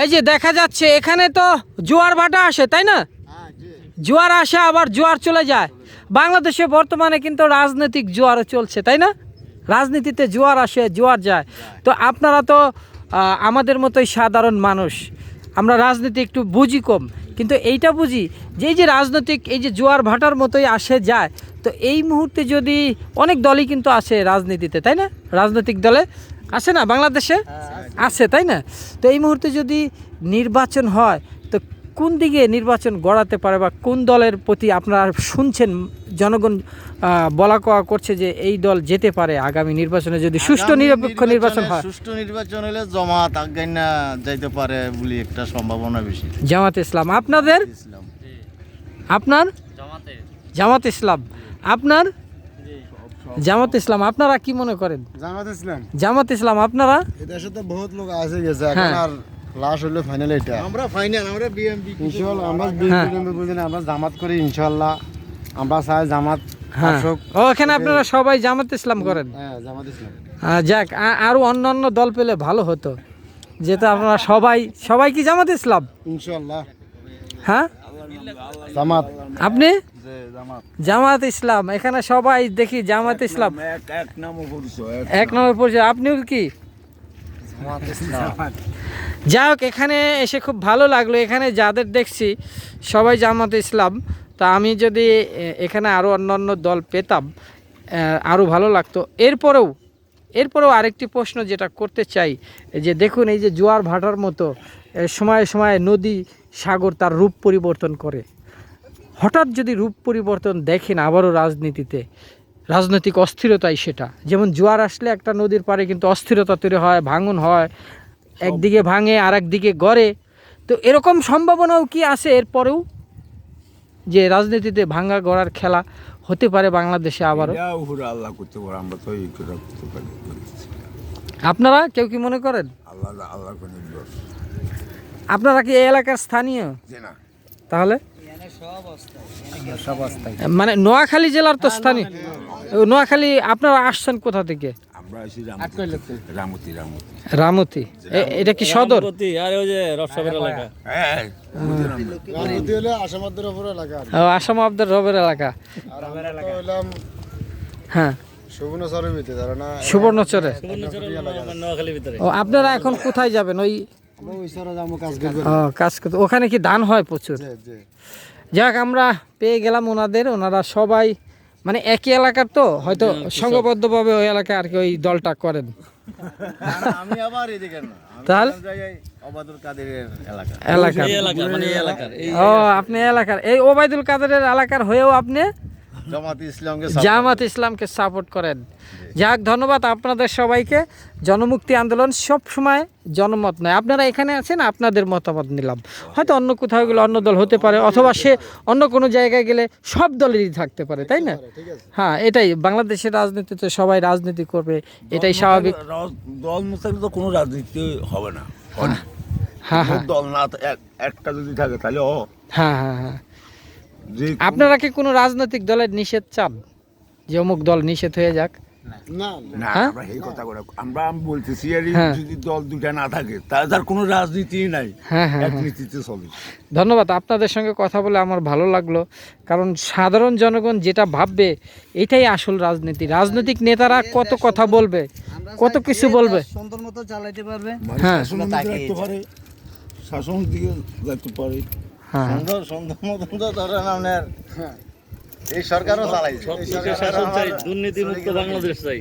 এই যে দেখা যাচ্ছে, এখানে তো জোয়ার ভাটা আসে, তাই না? জোয়ার আসে, আবার জোয়ার চলে যায়। বাংলাদেশে বর্তমানে কিন্তু রাজনৈতিক জোয়ারও চলছে, তাই না? রাজনীতিতে জোয়ার আসে, জোয়ার যায়। তো আপনারা তো আমাদের মতোই সাধারণ মানুষ। আমরা রাজনীতি একটু বুঝি কম। কিন্তু এইটা বুঝি, যে এই যে রাজনৈতিক, এই যে জোয়ার ভাটার মতোই আসে, যায়, তো এই মুহূর্তে যদি অনেক দলই কিন্তু আছে রাজনীতিতে, তাই না? রাজনৈতিক দলে। আছে না বাংলাদেশে? আছে তাই না? তো এই মুহূর্তে যদি নির্বাচন হয় তো কোন দিকে নির্বাচন গড়াতে পারে বা কোন দলের প্রতি আপনারা শুনছেন জনগণ বলা কওয়া করছে যে এই দল যেতে পারে আগামী নির্বাচনে যদি সুষ্ঠু নিরপেক্ষ নির্বাচন হয়? সুষ্ঠু নির্বাচন হলে জমাত আজ্ঞান্না যাইতে পারে বলে একটা সম্ভাবনা বেশি। জামাত ইসলাম। আপনাদের? ইসলাম। আপনার? জামাত ইসলাম। আপনার? জামাত ইসলাম আপনারা কি মনে করেন? জামাত ইসলাম। জামাত ইসলাম আপনারা? এদেশে তো বহুত লোক আসে গেছে এখন হ্যাঁ। আর লাশ হইল ফাইনাল এটা আমরা ফাইনাল আমরা বিএমপি ইনশাআল্লাহ আমরা হ্যাঁ। আমরা জামাত করি ইনশাআল্লাহ। আমরা চাই জামাত হ্যাঁ। আসুক। ও আপনারা সবাই জামাত ইসলাম করেন? হ্যাঁ জামাত ইসলাম। আহ, যাক আরও অন্য অন্য দল পেলে ভালো হতো। যেটা আপনারা সবাই সবাই কি জামাত ইসলাম? ইনশাআল্লাহ। হ্যাঁ? জামাত। আপনি? যে জামাত। জামাত ইসলাম। এখানে সবাই দেখি জামাত ইসলাম। এক নম্বর পরিচয় আপনিও কি? যাই হোক এখানে এসে খুব ভালো লাগল। এখানে যাদের দেখছি সবাই জামাত ইসলাম। তা আমি যদি এখানে আরও অন্যান্য দল পেতাম আরও ভালো লাগতো। এরপরেও এরপরেও আরেকটি প্রশ্ন যেটা করতে চাই, যে দেখুন এই যে জোয়ার ভাটার মতো সময়ে সময়ে নদী, সাগর তার রূপ পরিবর্তন করে। হঠাৎ যদি রূপ পরিবর্তন দেখেন আবারও রাজনীতিতে, রাজনৈতিক অস্থিরতাই সেটা। যেমন জোয়ার আসলে একটা নদীর পাড়ে কিন্তু অস্থিরতা তৈরি হয়, ভাঙন হয়, একদিকে ভাঙে আর একদিকে গড়ে। তো এরকম সম্ভাবনাও কি আছে? এরপরেও যে রাজনীতিতে ভাঙ্গা গড়ার খেলা হতে পারে বাংলাদেশে আবারও। আল্লাহ করতে পারে আমরা তো করতে পারি আপনারা কেউ কি মনে করেন? আল্লাহ আল্লাহ আপনারা কি এই এলাকার স্থানীয়? তাহলে? মানে নোয়াখালী জেলার তো স্থানীয়। নোয়াখালী আপনারা আসছেন কোথা থেকে? আমরা আছি রামতি রামতি রামতি রামতি এটা কি সদর? আর ওই যে এলাকা। হ্যাঁ ও, আসাম আব্দের রবের এলাকা। আর আমরা তো হইলাম হ্যাঁ। সুবর্ণচরের ভিতরে তারা না সুবর্ণচরে? ও আপনারা এখন কোথায় যাবেন? ওই আমরা ওই সারা যাব কাজ করতে ওখানে কি ধান হয় প্রচুর? জি জি। যাক আমরা পেয়ে গেলাম ওনাদের। ওনারা সবাই মানে একই এলাকার তো হয়তো সংঘবদ্ধ ভাবে ওই এলাকায় আর কি ওই দলটা করেন। আমি আবার এদিকে না আমি তাহলে? যাই এই অবাদুল কাদেরের এলাকা। এলাকার। মানে এলাকার। ও আপনি এলাকার। এই ওবায়দুল কাদের এলাকার হয়েও আপনি জামাত ইসলামকে সাপোর্ট করেন। যাক ধন্যবাদ আপনাদের সবাইকে। জনমুক্তি আন্দোলন সব সময় জনমত নয়। আপনারা এখানে আছেন আপনাদের মতামত নিলাম। হয়তো অন্য কোথাও গেলে অন্য দল হতে পারে অথবা সে অন্য কোনো জায়গায় গেলে সব দলেরই থাকতে পারে তাই না? হ্যাঁ এটাই। বাংলাদেশের রাজনীতিতে সবাই রাজনীতি করবে এটাই স্বাভাবিক। দল তো কোনো রাজনীতি হবে না। হ্যাঁ হ্যাঁ। দল না একটা যদি থাকে তাহলে ও হ্যাঁ হ্যাঁ হ্যাঁ। আপনারা কি কোনো রাজনৈতিক দলের নিষেধ চান? যে অমুক দল নিষেধ হয়ে যাক। না না হ্যাঁ? আমরা এই কথা আমরা বলতেছি আর এই হ্যাঁ। যদি দল দুটা না থাকে তাহলে তার কোনো রাজনীতি নাই। হ্যাঁ চলে। ধন্যবাদ আপনাদের সঙ্গে কথা বলে আমার ভালো লাগল। কারণ সাধারণ জনগণ যেটা ভাববে এটাই আসল রাজনীতি। রাজনৈতিক নেতারা কত কথা বলবে কত কিছু বলবে। সুন্দর মতো চালাইতে পারবে। হ্যাঁ। শাসন দিকে পারে হ্যাঁ সুন্দর সুন্দর মতন তো ধরেন আপনার। এই সরকারও চালাইছে। সব দিকে চাই দুর্নীতি মুক্ত বাংলাদেশ চাই।